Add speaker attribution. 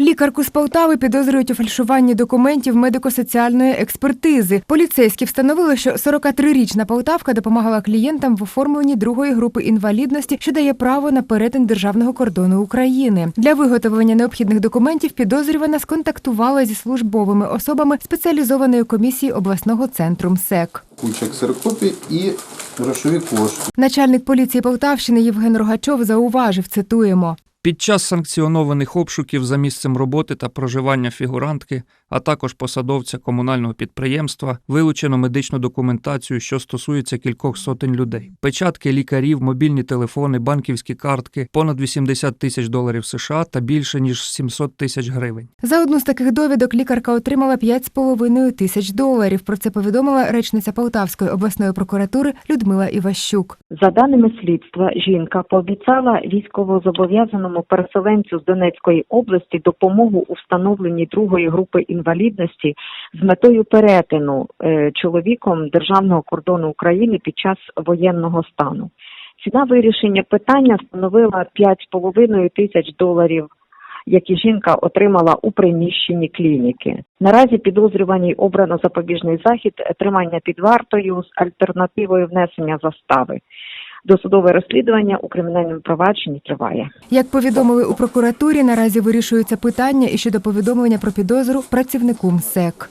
Speaker 1: Лікарку з Полтави підозрюють у фальшуванні документів медико-соціальної експертизи. Поліцейські встановили, що 43-річна полтавка допомагала клієнтам в оформленні другої групи інвалідності, що дає право на перетин державного кордону України. Для виготовлення необхідних документів підозрювана сконтактувала зі службовими особами спеціалізованої комісії обласного центру МСЕК.
Speaker 2: куча ксерокопій і грошові кошти.
Speaker 1: Начальник поліції Полтавщини Євген Рогачов зауважив, цитуємо.
Speaker 3: Під час санкціонованих обшуків за місцем роботи та проживання фігурантки, а також посадовця комунального підприємства, вилучено медичну документацію, що стосується кількох сотень людей: печатки лікарів, мобільні телефони, банківські картки, понад 80 тисяч доларів США та більше ніж 700 тисяч гривень.
Speaker 1: За одну з таких довідок лікарка отримала 5,5 тисяч доларів. Про це повідомила речниця Полтавської обласної прокуратури Людмила Іващук.
Speaker 4: За даними слідства, жінка пообіцяла військовозобов'язаному переселенцю з Донецької області допомогу у встановленні другої групи інвалідності з метою перетину е, чоловіком державного кордону України під час воєнного стану. Ціна вирішення питання становила 5,5 тисяч доларів. Які жінка отримала у приміщенні клініки. Наразі підозрюваній обрано запобіжний захід тримання під вартою з альтернативою внесення застави. Досудове розслідування у кримінальному провадженні триває.
Speaker 1: Як повідомили у прокуратурі, наразі вирішуються питання і щодо повідомлення про підозру працівнику МСЕК.